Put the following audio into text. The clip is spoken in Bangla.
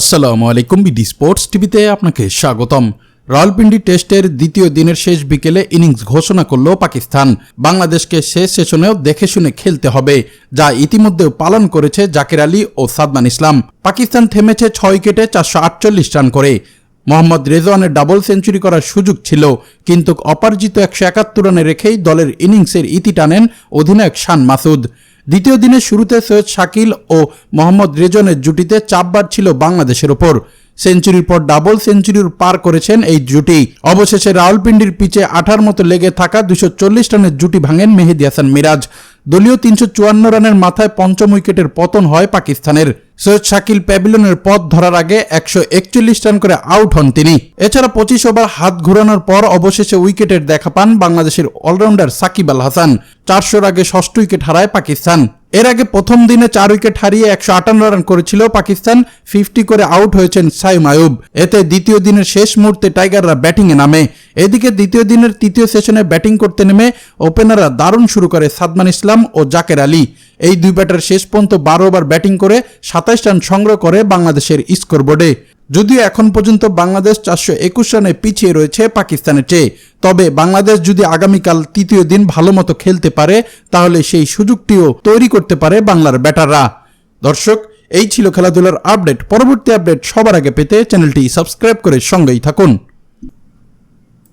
আসসালামু আলাইকুম বিডি স্পোর্টস টিভিতে আপনাকে স্বাগতম। রাওয়ালপিন্ডি টেস্টের দ্বিতীয় দিনের শেষ বিকেলে ইনিংস ঘোষণা করল পাকিস্তান। বাংলাদেশকে শেষ সেশনেও দেখে শুনে খেলতে হবে, যা ইতিমধ্যেও পালন করেছে জাকির আলী ও সাদমান ইসলাম। পাকিস্তান থেমেছে ছয় উইকেটে চারশো আটচল্লিশ রান করে। মোহাম্মদ রেজওয়ানের ডাবল সেঞ্চুরি করার সুযোগ ছিল, কিন্তু অপরাজিত একশো একাত্তর রানে রেখেই দলের ইনিংসের ইতি টানেন অধিনায়ক শান মাসুদ। দ্বিতীয় দিনের শুরুতে সৈয়দ শাকিল ও মোহাম্মদ রেজনের জুটিতে চাপবার ছিল বাংলাদেশের ওপর। সেঞ্চুরির পর ডাবল সেঞ্চুরির পার করেছেন এই জুটি। অবশেষে রাওয়ালপিন্ডির পিচে আঠার মতো লেগে থাকা দুশো চল্লিশ রানের জুটি ভাঙেন মেহেদি হাসান মিরাজ। দলীয় তিনশো চুয়ান্ন রানের মাথায় পঞ্চম উইকেটের পতন হয় পাকিস্তানের। সৈয়দ শাকিল প্যাভিলনের পথ ধরার আগে একশো একচল্লিশ রান করে আউট হন তিনি। এছাড়া পঁচিশ ওভার হাত ঘোরানোর পর অবশেষে উইকেটের দেখা পান বাংলাদেশের অলরাউন্ডার সাকিব আল হাসান। চারশোর আগে ষষ্ঠ উইকেট হারায় পাকিস্তান। এর আগে প্রথম দিনে চার উইকেট হারিয়ে একশো আটান্ন রান করেছিল পাকিস্তান, ফিফটি করে আউট হয়েছেন সাইম আয়ুব। এতে দ্বিতীয় দিনের শেষ মুহূর্তে টাইগাররা ব্যাটিংয়ে নামে। এদিকে দ্বিতীয় দিনের তৃতীয় সেশনে ব্যাটিং করতে নেমে ওপেনাররা দারুণ শুরু করে সাদমান ইসলাম ও জাকের আলী। এই দুই ব্যাটার শেষ পর্যন্ত বারো ওভার ব্যাটিং করে সাতাইশ রান সংগ্রহ করে বাংলাদেশের স্কোর বোর্ডে যদিও এখন পর্যন্ত বাংলাদেশ চারশো একুশ রানে পিছিয়ে রয়েছে পাকিস্তানের চেয়ে। তবে বাংলাদেশ যদি আগামীকাল তৃতীয় দিন ভালো মতো খেলতে পারে, তাহলে সেই সুযোগটিও তৈরি করতে পারে বাংলার ব্যাটাররা। দর্শক, এই ছিল খেলাধুলার আপডেট। পরবর্তী আপডেট সবার আগে পেতে চ্যানেলটি সাবস্ক্রাইব করে সঙ্গেই থাকুন।